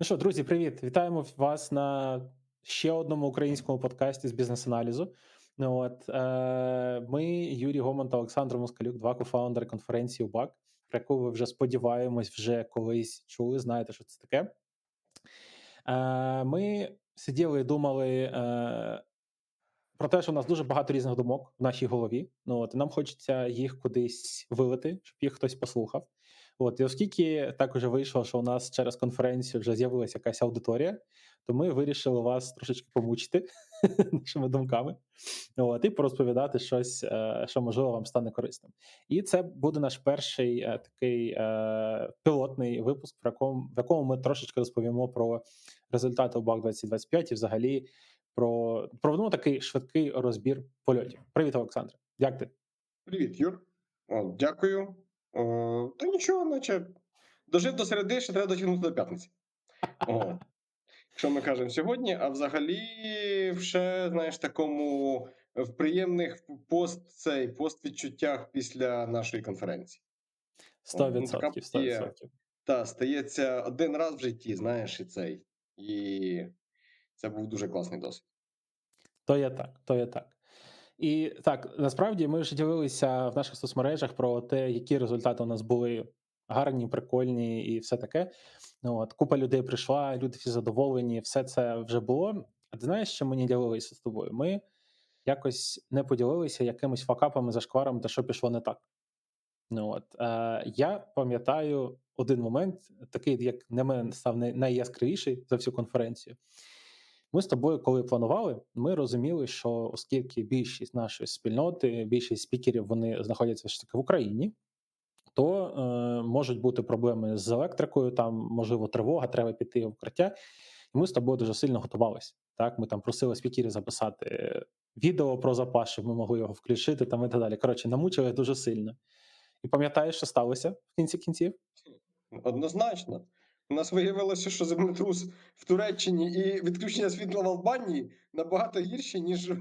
Ну що, друзі, привіт! Вітаємо вас на ще одному українському подкасті з бізнес-аналізу. Ну, от, е, Ми, Юрій Гоман та Олександр Москалюк, два кофаундери конференції УБАК, про яку ви вже сподіваємось, вже колись чули, знаєте, що це таке. Е, Ми сиділи і думали е, про те, що у нас дуже багато різних думок в нашій голові. Ну от Нам хочеться їх кудись вилити, щоб їх хтось послухав. От і оскільки так уже вийшло, що у нас через конференцію вже з'явилася якась аудиторія, то ми вирішили вас трошечки помучити нашими думками, от, і порозповідати щось, е, що можливо вам стане корисним. І це буде наш перший е, такий е, пілотний випуск, в якому в якому ми трошечки розповімо про результати ОБАК 2025 і взагалі про проведемо такий швидкий розбір польотів. Привіт, Олександре. Як ти? Привіт, Юр. О, Дякую. О, Та нічого, наче дожив до середи, ще треба дотягнути до п'ятниці. О, Що ми кажемо сьогодні? А взагалі, ще, знаєш, такому в приємних пост цей поствідчуттях після нашої конференції. 100%. 100%. Так, стається один раз в житті, знаєш, і цей. І це був дуже класний досвід. То є так, то є так. І так, насправді ми вже ділилися в наших соцмережах про те, які результати у нас були гарні, прикольні і все таке. Ну, от, Купа людей прийшла, люди всі задоволені, все це вже було. А ти знаєш, що ми не ділилися з тобою? Ми якось не поділилися якимись факапами, зашкварами, та що пішло не так. Ну от е, Я пам'ятаю один момент, такий, як на мене став найяскравіший за всю конференцію. Ми з тобою, коли планували, ми розуміли, що оскільки більшість нашої спільноти, більшість спікерів вони знаходяться все таки в Україні, то е, можуть бути проблеми з електрикою, там можливо тривога, треба піти в укриття. І ми з тобою дуже сильно готувалися. Так, ми там просили спікерів записати відео про запас, щоб ми могли його включити там і так далі. Коротше, намучили дуже сильно. І пам'ятаєш, що сталося в кінці кінців? Однозначно. У нас виявилося, що землетрус в Туреччині і відключення світла в Албанії набагато гірші, ніж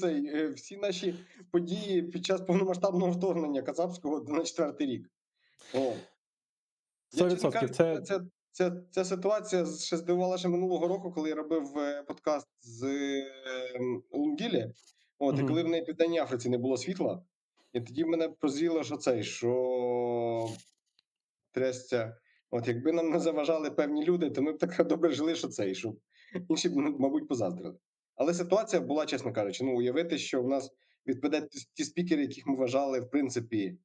цей, е, всі наші події під час повномасштабного вторгнення Кацапського на четвертий рік. О. 100%. Кажу, це... Це, це, Ця ситуація ще здивувала ще минулого року, коли я робив е, подкаст з ем, Лунгілі. От, mm-hmm. і коли в неї Південній Африці не було світла, і тоді мене прозріло, що цей, що трясця. От якби нам не заважали певні люди, то ми б так добре жили, що цей, що інші б, мабуть, позаздрили. Але ситуація була, чесно кажучи, ну уявити, що в нас відпаде ті спікери, яких ми вважали, в принципі,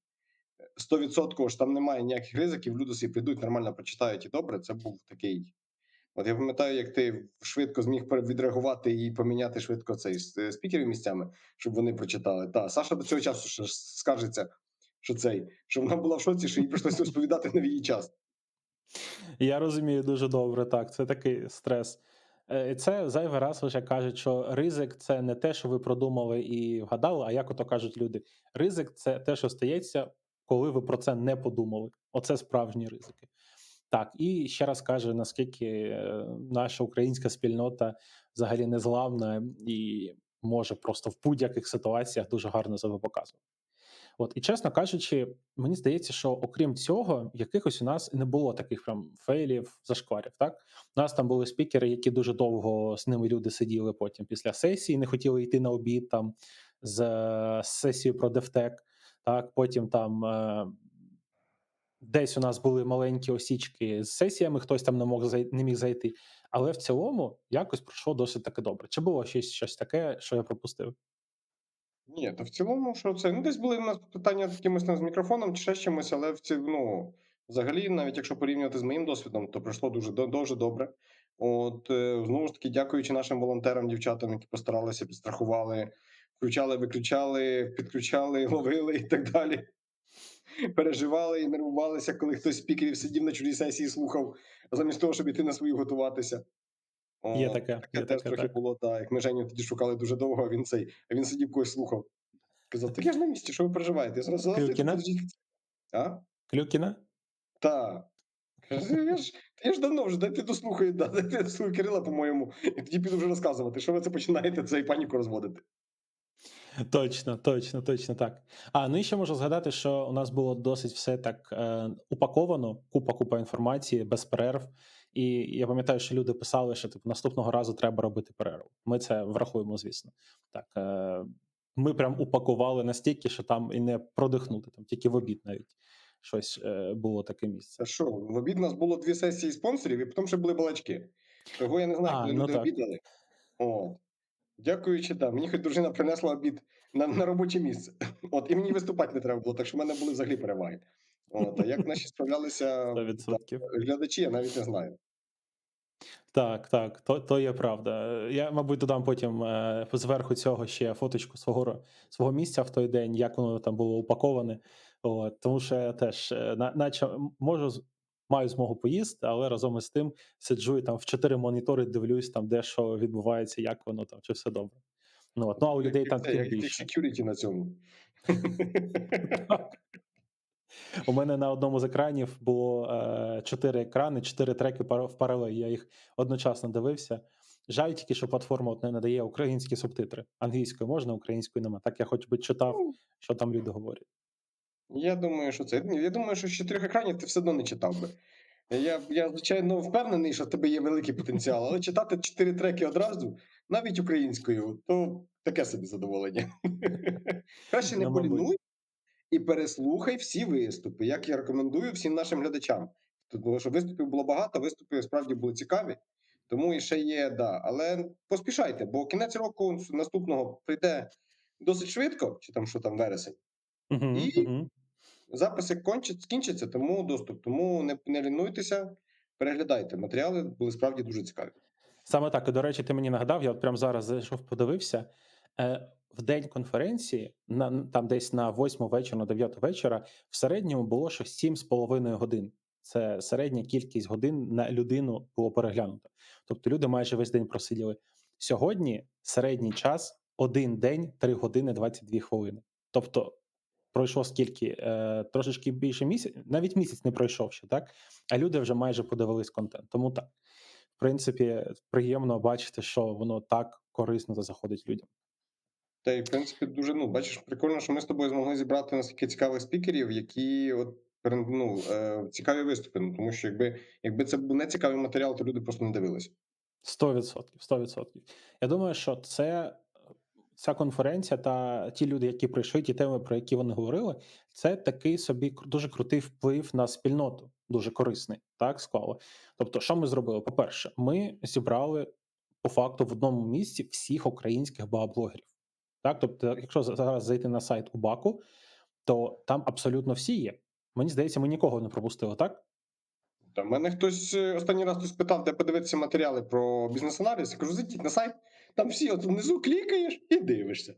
100% що там немає ніяких ризиків, люди собі прийдуть, нормально прочитають і добре. Це був такий. От я пам'ятаю, як ти швидко зміг відреагувати і поміняти швидко цей спікерів місцями, щоб вони прочитали. Та Саша до цього часу ще скаржиться, що цей, що вона була в шоці, що їй прийшлося розповідати на її час. Я розумію дуже добре, так. Це такий стрес. Е, це зайвий раз лише кажуть, що ризик це не те, що ви продумали і вгадали, а як ото кажуть люди. Ризик це те, що стається, коли ви про це не подумали. Оце справжні ризики. Так, і ще раз кажу, наскільки е, наша українська спільнота взагалі незламна і може просто в будь-яких ситуаціях дуже гарно себе показувати. От і чесно кажучи, мені здається, що окрім цього, якихось у нас не було таких прям фейлів, зашкварів. Так у нас там були спікери, які дуже довго з ними люди сиділи потім після сесії, не хотіли йти на обід там з, з сесією про Девтек. Так, потім там. Е, Десь у нас були маленькі осічки з сесіями, хтось там не мог не міг зайти. Але в цілому якось пройшло досить таки добре. Чи було щось щось таке, що я пропустив? Ні, то в цілому, що це ну десь були в нас питання з якимось з мікрофоном чи ще з чимось, але в ці, ну, взагалі, навіть якщо порівнювати з моїм досвідом, то пройшло дуже дуже добре. От е, знову ж таки, дякуючи нашим волонтерам, дівчатам, які постаралися, підстрахували, включали, виключали, підключали, ловили і так далі. Переживали і нервувалися, коли хтось з спікерів сидів на чужій сесії, слухав, замість того, щоб іти на свою готуватися. Є таке. Таке є теж таке, трохи так. було, так. Як ми Женю тоді шукали дуже довго, а він цей, а він сидів когось слухав. Казав, так я ж на місці, що ви переживаєте? Я зразу Клюкіна? А? Клюкіна? Так. Я ж, я ж давно вже дайте дослухаю, да, дайте дослухаю Кирила, по-моєму, і тоді піду вже розказувати, що ви це починаєте цей паніку розводити. Точно, точно, точно так. А ну і ще можу згадати, що у нас було досить все так е, упаковано, купа купа інформації без перерв. І я пам'ятаю, що люди писали, що типу наступного разу треба робити перерву. Ми це врахуємо, звісно. Так е, ми прям упакували настільки, що там і не продихнути, там тільки в обід навіть щось е, було таке місце. Це що, в обід у нас було дві сесії спонсорів, і потім ще були балачки. Того я не знаю, А, коли ну люди так. обідали. От. Дякуючи, да, мені хоч дружина принесла обід на, на робоче місце. От, і мені виступати не треба було, так що в мене були взагалі переваги. От, а як наші справлялися 100%. глядачі, я навіть не знаю. Так, так, то, то є правда. Е, Я, мабуть, додам потім е, зверху цього ще фоточку свого свого місця в той день, як воно там було упаковане. От, тому що я теж, е, на, наче можу маю змогу поїсти, але разом із тим сиджу і там в чотири монітори дивлюсь, там де що відбувається, як воно там, чи все добре. Ну, от, ну а у людей там як security на цьому. Так. У мене на одному з екранів було е, чотири екрани, чотири треки в паралель. Я їх одночасно дивився. Жаль тільки, що платформа от не надає українські субтитри. Англійською можна, українською нема. Так я хоч би читав, Ну, що там люди говорять. Я думаю, що це. Я думаю, що з чотирьох екранів ти все одно не читав би. Я, я звичайно, впевнений, що в тебе є великий потенціал, але читати чотири треки одразу, навіть українською, то таке собі задоволення. Краще не Ну, полінуй і переслухай всі виступи, як я рекомендую всім нашим глядачам. Тому що виступів було багато, виступи справді були цікаві. Тому і ще є, да. Але поспішайте, бо кінець року наступного прийде досить швидко, чи там що там вересень. Угу, І- угу. Записи кончать, скінчаться, тому доступ. Тому не, не лінуйтеся, переглядайте. Матеріали були справді дуже цікаві. Саме так. І, до речі, ти мені нагадав, я от прямо зараз зайшов, подивився. Е, в день конференції, на, там десь на 8 вечора, на 9 вечора, в середньому було щось 7,5 годин. Це середня кількість годин на людину було переглянуто. Тобто люди майже весь день просиділи. Сьогодні середній час один день, 3 години 22 хвилини. Тобто пройшло скільки? Е, трошечки більше місяць, навіть місяць не пройшов ще, так? А люди вже майже подивились контент. Тому так. В принципі, приємно бачити, що воно так корисно заходить людям. Та й в принципі дуже ну бачиш, прикольно, що ми з тобою змогли зібрати настільки цікавих спікерів, які от ну, е, цікаві виступи. Ну тому що якби якби це був не цікавий матеріал, то люди просто не дивилися. 100%. 100%. Я думаю, що це ця конференція та ті люди, які прийшли, ті теми, про які вони говорили, це такий собі дуже крутий вплив на спільноту, дуже корисний. Так склало. Тобто, що ми зробили? По-перше, ми зібрали по факту в одному місці всіх українських багаблогерів. Так, тобто, якщо зараз зайти на сайт Убаку, то там абсолютно всі є. Мені здається, ми нікого не пропустили, так? Та мене хтось е, останній раз хтось питав, де подивитися матеріали про бізнес-аналіз. Я кажу, зайдіть на сайт, там всі от внизу клікаєш і дивишся.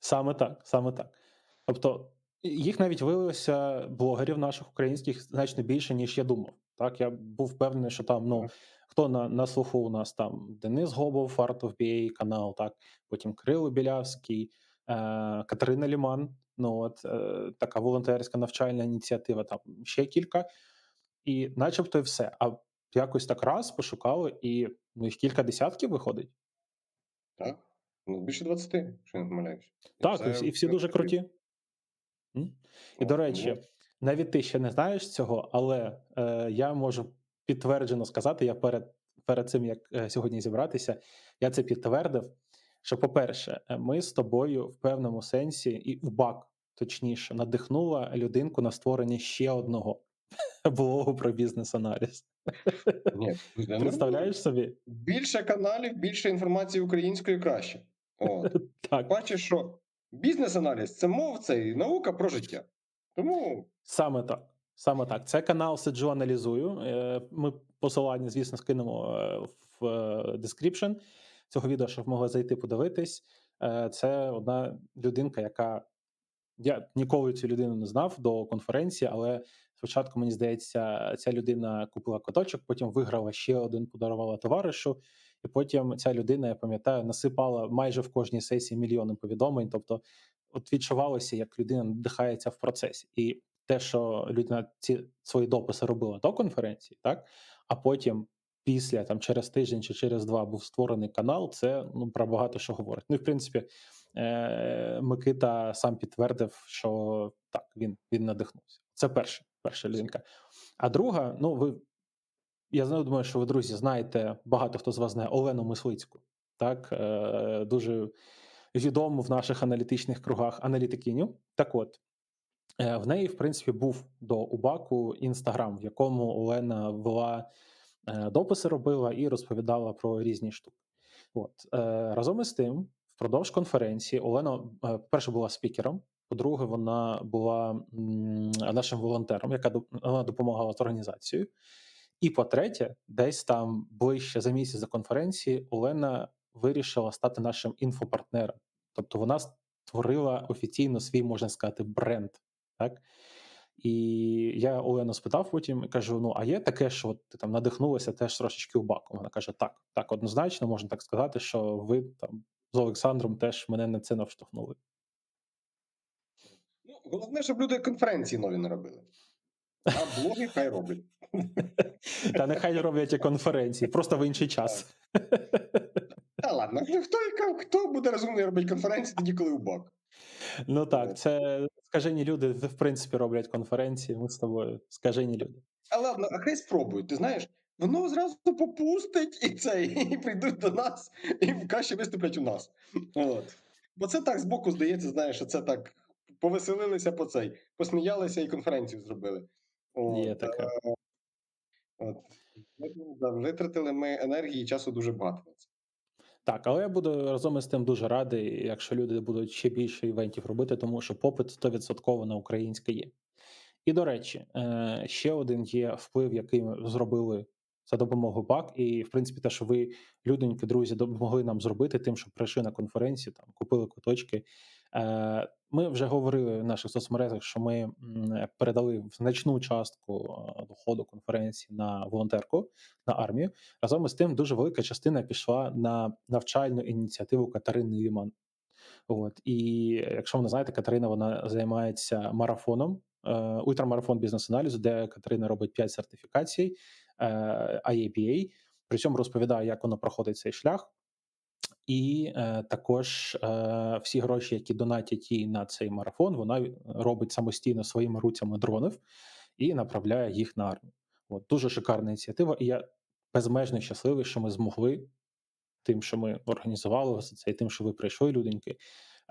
Саме так, саме так. Тобто, їх навіть виявилося блогерів наших українських значно більше, ніж я думав. Так, я був впевнений, що там ну. Хто на, на слуху у нас там Денис Гобов, Art of BA канал, так, потім Кирило Білявський, е, Катерина Ліман. Ну от е, така волонтерська навчальна ініціатива, там ще кілька, і начебто і все. А якось так раз пошукали, і ну, їх кілька десятків виходить. Так? Ну, більше 20, якщо я не помиляюсь. Так, і всі, і всі в дуже круті. І от, до речі, навіть ти ще не знаєш цього, але е, я можу підтверджено сказати, я перед, перед цим як е, сьогодні зібратися, я це підтвердив. Що, по-перше, е, ми з тобою в певному сенсі, і УБАК, точніше, надихнула людинку на створення ще одного блогу про бізнес-аналіз. Ні, Представляєш собі? Більше каналів, більше інформації українською краще. От. Так, Бачиш, що бізнес-аналіз це мов, це і наука про життя. Тому Саме так. Саме так. Це канал Сиджу аналізую. Е, Ми посилання, звісно, скинемо е, в е, description цього відео, щоб могли зайти подивитись. Це одна людинка, яка я ніколи цю людину не знав до конференції, але спочатку мені здається, ця людина купила куточок, потім виграла ще один, подарувала товаришу. І потім ця людина, я пам'ятаю, насипала майже в кожній сесії мільйони повідомлень. Тобто, от відчувалося, як людина надихається в процесі, і те, що людина ці свої дописи робила до конференції, так а потім. Після там через тиждень чи через два був створений канал. Це ну про багато що говорить. Ну і в принципі, е, Микита сам підтвердив, що так він він надихнувся. Це перша перша людинка. А друга, ну ви я думаю, що ви, друзі, знаєте, багато хто з вас знає Олену Мислицьку, так, е, дуже відому в наших аналітичних кругах аналітикиню. Так от, в неї, в принципі, був до Убаку інстаграм, в якому Олена вела е, дописи робила і розповідала про різні штуки. От е, разом із тим, впродовж конференції Олена, е, перше, була спікером. По-друге, вона була нашим волонтером, яка вона допомагала з організацією. І по-третє, десь там ближче за місяць до конференції Олена вирішила стати нашим інфопартнером. Тобто вона створила офіційно свій, можна сказати, бренд. Так? І я Олену спитав потім кажу: ну, а є таке, що от ти там надихнулася теж трошечки у баку. Вона каже: так, так, однозначно, можна так сказати, що ви там з Олександром теж мене на це навштовхнули. Ну, головне, щоб люди конференції нові не робили. А блоги хай роблять. Та нехай роблять і конференції, просто в інший час. Та ладно, хто, хто буде розумний робити конференції тоді, коли у бак? Ну так, це скажені люди, в принципі, роблять конференції. Ми з тобою скажені люди. А ладно, а хай спробують. Ти знаєш, воно зразу попустить і це, і прийдуть до нас, і краще виступлять у нас. От. Бо це так збоку здається, знаєш, що це так повеселилися по цей, посміялися і конференцію зробили. От, Є таке. От. Ну, Витратили ми енергії і часу дуже багато. Так, але я буду разом із тим дуже радий, якщо люди будуть ще більше івентів робити, тому що попит 100% на українське є. І до речі, е, ще один є вплив, який ми зробили за допомогою БАК, і в принципі, те, що ви, людоньки, друзі, допомогли нам зробити, тим, що прийшли на конференцію, там купили куточки. Е, Ми вже говорили в наших соцмережах, що ми передали значну частку е, доходу конференції на волонтерку на армію. Разом із тим, дуже велика частина пішла на навчальну ініціативу Катерини Ліман. От і якщо ви не знаєте, Катерина вона займається марафоном, е, ультрамарафон бізнес-аналізу, де Катерина робить 5 сертифікацій IABA, при цьому розповідає, як воно проходить цей шлях. І е, також е, всі гроші, які донатять їй на цей марафон, вона робить самостійно своїми руцями дронів і направляє їх на армію. От дуже шикарна ініціатива, і я безмежно щасливий, що ми змогли тим, що ми організували це, і тим, що ви прийшли, люденьки,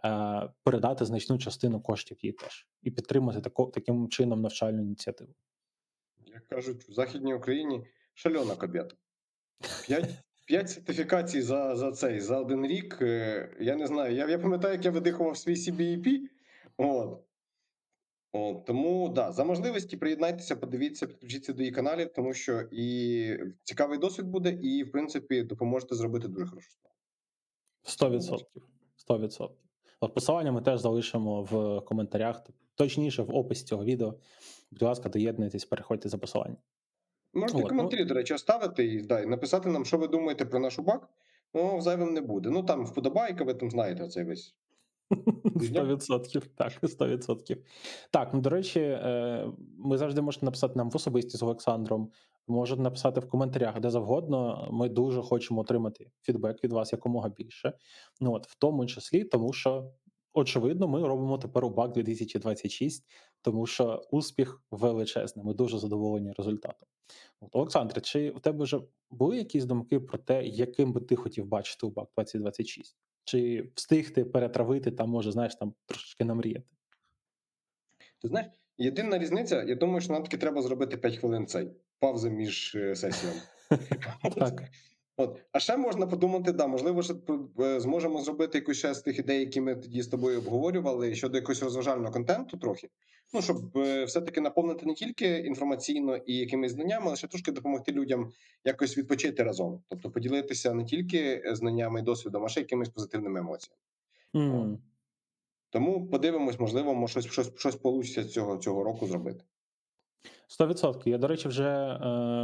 е, передати значну частину коштів їй теж і підтримати тако, таким чином навчальну ініціативу. Як кажуть, в Західній Україні шальона кобєта. П'ять, п'ять сертифікацій за, за цей за один рік. е, Я не знаю. Я, я пам'ятаю, як я видихував свій CBEP. От. От, тому да, за можливості приєднайтеся, подивіться, підключіться до її каналів, тому що і цікавий досвід буде, і в принципі допоможете зробити дуже хорошу справу. 100%. 100%. От посилання ми теж залишимо в коментарях, точніше в описі цього відео. Будь ласка, доєднуйтесь, переходьте за посиланням. Можете От, ну- коментарі, до речі, оставити і да, і написати нам, що ви думаєте про наш убак. Ну, зайвим не буде. Ну там вподобайка, ви там знаєте цей весь. Сто відсотків, так, сто відсотків. Так, ну до речі, е, ми завжди можете написати нам в особисті з Олександром. Можете написати в коментарях, де завгодно. Ми дуже хочемо отримати фідбек від вас якомога більше. Ну от в тому числі, тому що очевидно, ми робимо тепер УБАК 2026, тому що успіх величезний. Ми дуже задоволені результатом. От, Олександре, чи у тебе вже були якісь думки про те, яким би ти хотів бачити УБАК 2026? Чи встигти перетравити там, може, знаєш, там трошечки намріяти? Ти знаєш, єдина різниця, я думаю, що нам таки треба зробити 5 хвилин цей паузи між е, сесіями. Так. От. А ще можна подумати, да, можливо, що е, зможемо зробити якусь ще з тих ідей, які ми тоді з тобою обговорювали щодо якогось розважального контенту трохи. Ну, щоб е, все-таки наповнити не тільки інформаційно і якимись знаннями, але ще трошки допомогти людям якось відпочити разом. Тобто поділитися не тільки знаннями і досвідом, а ще якимись позитивними емоціями. М. Тому подивимось, можливо, мо щось, щось, щось вийде цього, цього року зробити. 100%. Я, до речі, вже е,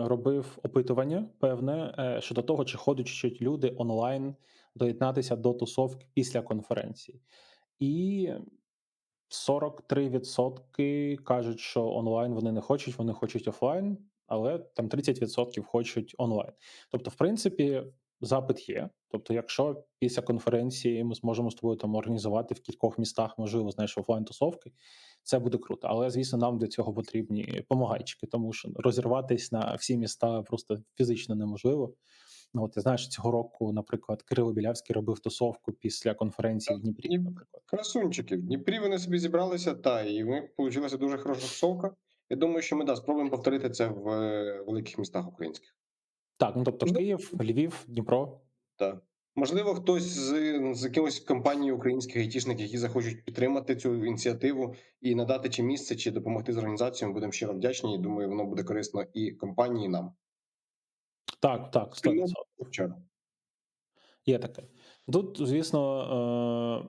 робив опитування певне е, щодо того, чи хочуть люди онлайн доєднатися до тусовки після конференції. І 43% кажуть, що онлайн вони не хочуть, вони хочуть офлайн, але там 30% хочуть онлайн. Тобто, в принципі, запит є. Тобто, якщо після конференції ми зможемо з тобою там організувати в кількох містах, можливо, знаєш, офлайн тусовки, це буде круто. Але звісно, нам для цього потрібні помагайчики, тому що розірватись на всі міста просто фізично неможливо. Ну, от ти знаєш, цього року, наприклад, Кирило Білявський робив тусовку після конференції в Дніпрі. Наприклад, Красунчики. В Дніпрі вони собі зібралися, та, і ми вийшла дуже хороша тусовка. Я думаю, що ми да, спробуємо повторити це в е, великих містах українських. Так, ну тобто Ну, Київ, Львів, Дніпро. Так. Можливо, хтось з, з якимось компаній українських айтішників, які захочуть підтримати цю ініціативу і надати чи місце, чи допомогти з організацією. Ми будемо щиро вдячні. і Думаю, воно буде корисно і компанії, і нам. Так, так, вчора. Є таке. Тут, звісно,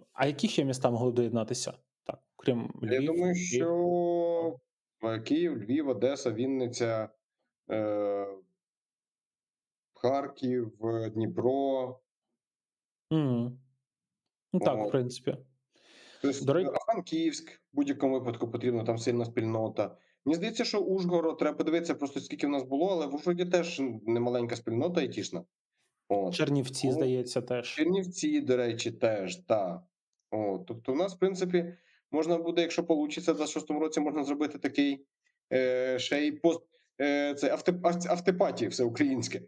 е, а які ще міста могли б доєднатися? Так, крім Львів, Я думаю, що е, Київ, Львів, Одеса, Вінниця, е, Харків, е, Дніпро. Мгм. Ну так, в принципі. Тобто, До речі- а Франківськ в будь-якому випадку потрібно, там сильна спільнота. Мені здається, що Ужгород треба подивитися просто скільки в нас було, але в Ужгороді теж немаленька спільнота айтішна. От. Чернівці, Ну, здається, теж. Чернівці, до речі, теж, так. От. Тобто, у нас, в принципі, можна буде, якщо вийде, в 26-му році можна зробити такий е, ще й пост. Е, це авте, авте- автопаті всеукраїнське.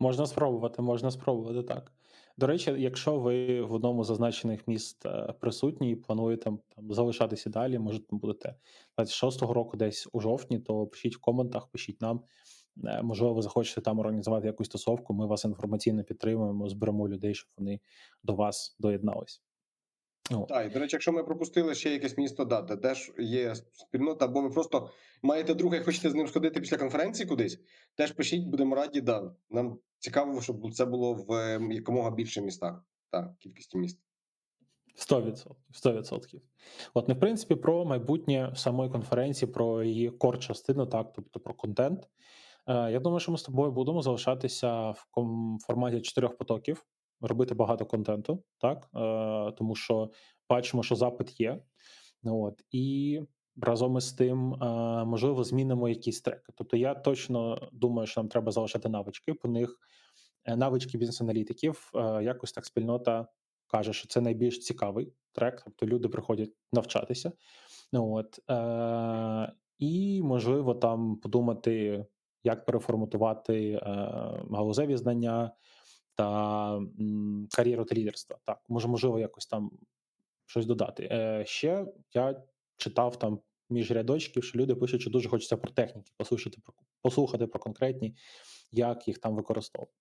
Можна спробувати, можна спробувати так. До речі, якщо ви в одному з зазначених міст е, присутні і плануєте там залишатися далі, може там будете 26-го року десь у жовтні, то пишіть в коментах, пишіть нам. Е, Можливо, ви захочете там організувати якусь тусовку. Ми вас інформаційно підтримуємо, зберемо людей, щоб вони до вас доєднались. От. Так, і до речі, якщо ми пропустили ще якесь місто, да, де теж є спільнота, або ви просто маєте друга і хочете з ним сходити після конференції кудись, теж пишіть, будемо раді. Да. Нам цікаво, щоб це було в е, якомога більше містах. Так, кількості міст. 100%. 100%. От, ну, в принципі, про майбутнє самої конференції, про її кор частину, так, тобто про контент. Е, я думаю, що ми з тобою будемо залишатися в форматі чотирьох потоків, робити багато контенту, так, е, тому що бачимо, що запит є. Ну, От, і разом із тим, е, можливо, змінимо якісь треки. Тобто, я точно думаю, що нам треба залишати навички. По них е, навички бізнес-аналітиків, е, якось так спільнота каже, що це найбільш цікавий трек, тобто люди приходять навчатися. Ну, от, е, і можливо там подумати, як переформатувати е, галузеві знання та кар'єру та лідерства. Так, може, можливо, якось там щось додати. Е, ще я читав там між рядочків, що люди пишуть, що дуже хочеться про техніки, послухати про послухати про конкретні, як їх там використовувати.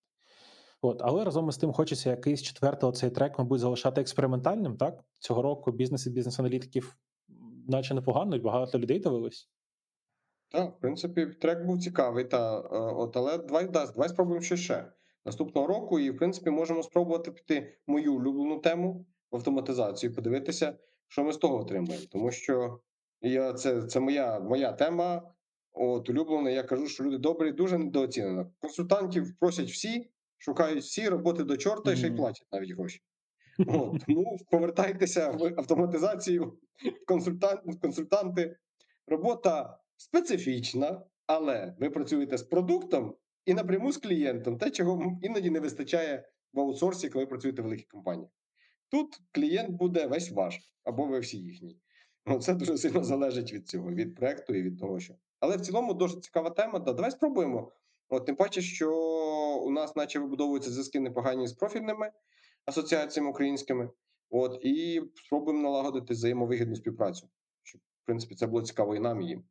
От, але разом із тим хочеться якийсь четвертий цей трек, мабуть, залишати експериментальним. Так цього року бізнес і бізнес-аналітиків, наче непогано, і багато людей дивились. Так, в принципі, трек був цікавий, та е, от, але давай да, давай спробуємо ще ще наступного року. І в принципі можемо спробувати піти мою улюблену тему в автоматизацію, подивитися, що ми з того отримаємо. Тому що я це, це моя, моя тема. От улюблена. Я кажу, що люди добрі, дуже недооцінено. Консультантів просять всі, шукають всі роботи до чорта і ще й платять навіть гроші. От, тому повертайтеся в автоматизацію, консультант, консультанти. Робота специфічна, але ви працюєте з продуктом і напряму з клієнтом, те, чого іноді не вистачає в аутсорсі, коли працюєте в великих компаніях. Тут клієнт буде весь ваш, або ви всі їхні. Ну, Це дуже сильно залежить від цього, від проекту і від того, що. Але в цілому дуже цікава тема. Да, давай спробуємо. От, тим паче, що у нас, наче вибудовуються зв'язки непогані з профільними асоціаціями українськими. От, і спробуємо налагодити взаємовигідну співпрацю, щоб, в принципі, це було цікаво і нам, і їм.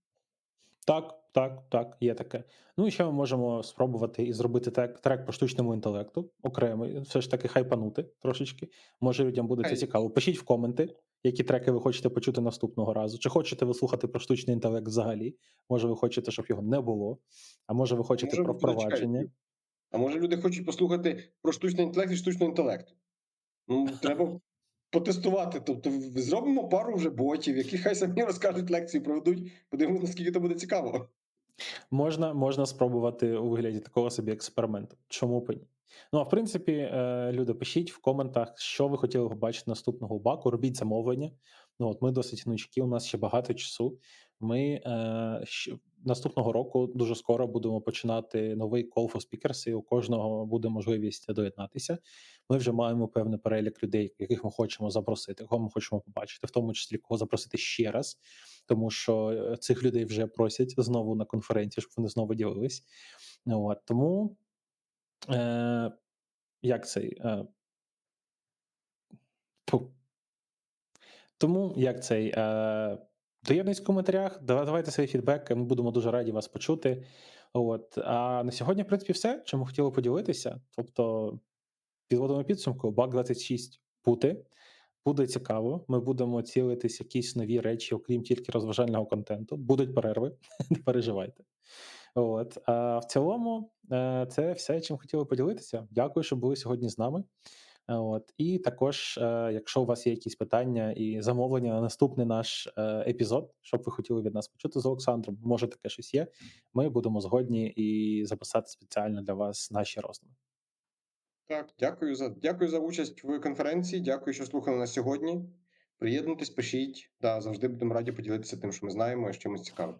Так, так, так, є таке. Ну і ще ми можемо спробувати і зробити трек, трек по штучному інтелекту окремий, все ж таки хайпанути трошечки. Може, людям буде це цікаво. Пишіть в коменти, які треки ви хочете почути наступного разу. Чи хочете ви слухати про штучний інтелект взагалі? Може, ви хочете, щоб його не було, а може, ви хочете Може, про впровадження. А може люди хочуть послухати про штучний інтелект і штучний інтелект? Ну, треба потестувати. Тобто, зробимо пару вже ботів, які хай самі розкажуть лекції, проведуть, подивимося, наскільки це буде цікаво. Можна, можна спробувати у вигляді такого собі експерименту. Чому б ні? Ну а в принципі, е, люди, пишіть в коментах, що ви хотіли побачити наступного баку. Робіть замовлення. Ну от ми досить гнучкі, у нас ще багато часу. Ми е, наступного року дуже скоро будемо починати новий Call for Speakers, і у кожного буде можливість доєднатися. Ми вже маємо певний перелік людей, яких ми хочемо запросити, кого ми хочемо побачити, в тому числі кого запросити ще раз, тому що е, цих людей вже просять знову на конференції, щоб вони знову ділились. От, тому е, як цей. Е. Тому як цей. Е, Доєднуйтесь в коментарях, давайте свої фідбеки, ми будемо дуже раді вас почути. От. А на сьогодні, в принципі, все, ми хотіли поділитися. Тобто, підводимо підсумку, баг 26 бути. Буде цікаво. Ми будемо цілитись якісь нові речі, окрім тільки розважального контенту. Будуть перерви, не переживайте. От. А в цілому, е, це все, чим хотіли поділитися. Дякую, що були сьогодні з нами. Е, От. І також, е, якщо у вас є якісь питання і замовлення на наступний наш е, епізод, щоб ви хотіли від нас почути з Олександром, може таке щось є. Ми будемо згодні і записати спеціально для вас наші роздуми. Так, дякую за дякую за участь в конференції. Дякую, що слухали нас сьогодні. Приєднуйтесь, пишіть. Да, завжди будемо раді поділитися тим, що ми знаємо, і з чимось цікавим.